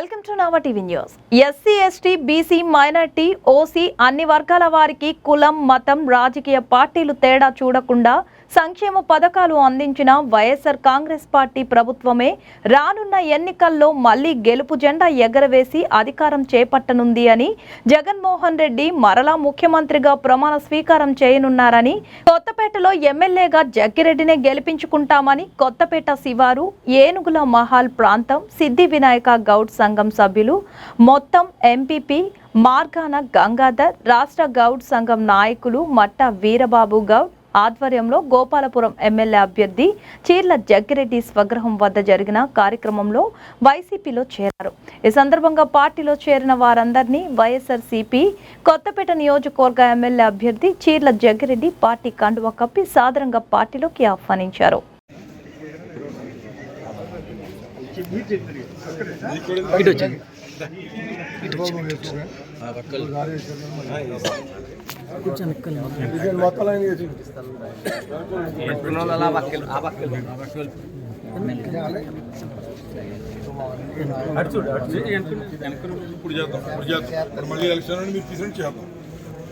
Welcome to Nava TV news. SC ST BC minority OC అన్ని వర్గాల వారికి కులం మతం రాజకీయ పార్టీలు తేడా చూడకుండా సంక్షేమ పథకాలు అందించిన వైఎస్ఆర్ కాంగ్రెస్ పార్టీ ప్రభుత్వమే రానున్న ఎన్నికల్లో మళ్ళీ గెలుపు జెండా ఎగరవేసి అధికారం చేపట్టనుంది అని జగన్మోహన్ రెడ్డి మరలా ముఖ్యమంత్రిగా ప్రమాణ స్వీకారం చేయనున్నారని కొత్తపేటలో ఎమ్మెల్యేగా జగ్గిరెడ్డినే గెలిపించుకుంటామని కొత్తపేట శివారు ఏనుగుల మహాల్ ప్రాంతం సిద్ధి వినాయక గౌడ్ సంఘ సభ్యులు మొత్తం ఎంపీపీ మార్గాన గంగాధర్ రాష్ట్ర గౌడ్ సంఘం నాయకులు మట్ట వీరబాబు గౌడ్ ఆధ్వర్యంలో గోపాలపురం ఎమ్మెల్యే అభ్యర్థి చీర్ల జగ్గిరెడ్డి స్వగ్రహం వద్ద జరిగిన కార్యక్రమంలో వైసీపీలో చేరారు. ఈ సందర్భంగా పార్టీలో చేరిన వారందరినీ వైఎస్ఆర్సీపీ కొత్తపేట నియోజకవర్గ ఎమ్మెల్యే అభ్యర్థి చీర్ల జగ్గిరెడ్డి పార్టీ కండువా కప్పి సాదరంగా పార్టీలోకి ఆహ్వానించారు. ఇటు వచ్చింది ఇప్పుడు చేద్దాం ఇప్పుడు చేద్దాం. మళ్ళీ ఎలక్షన్ మీరు తీసుకుని చేద్దాం.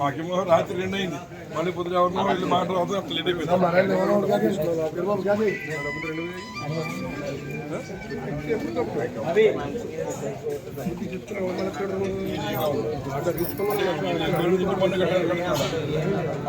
మాకేమో రాత్రి రెండు అయింది మళ్ళీ పొద్దున ఎవరినో వెళ్ళి మాట రావద్దు అట్లా లేట్ అయిపోయింది.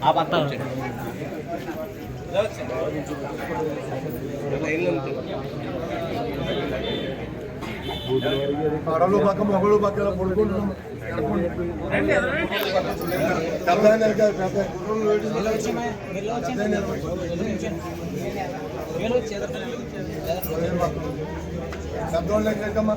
పక్కన ఆడలు పక్క మొగలు పక్క పడుకుంటున్నాం పెద్ద పెద్దోళ్ళు ఎక్కమ్మా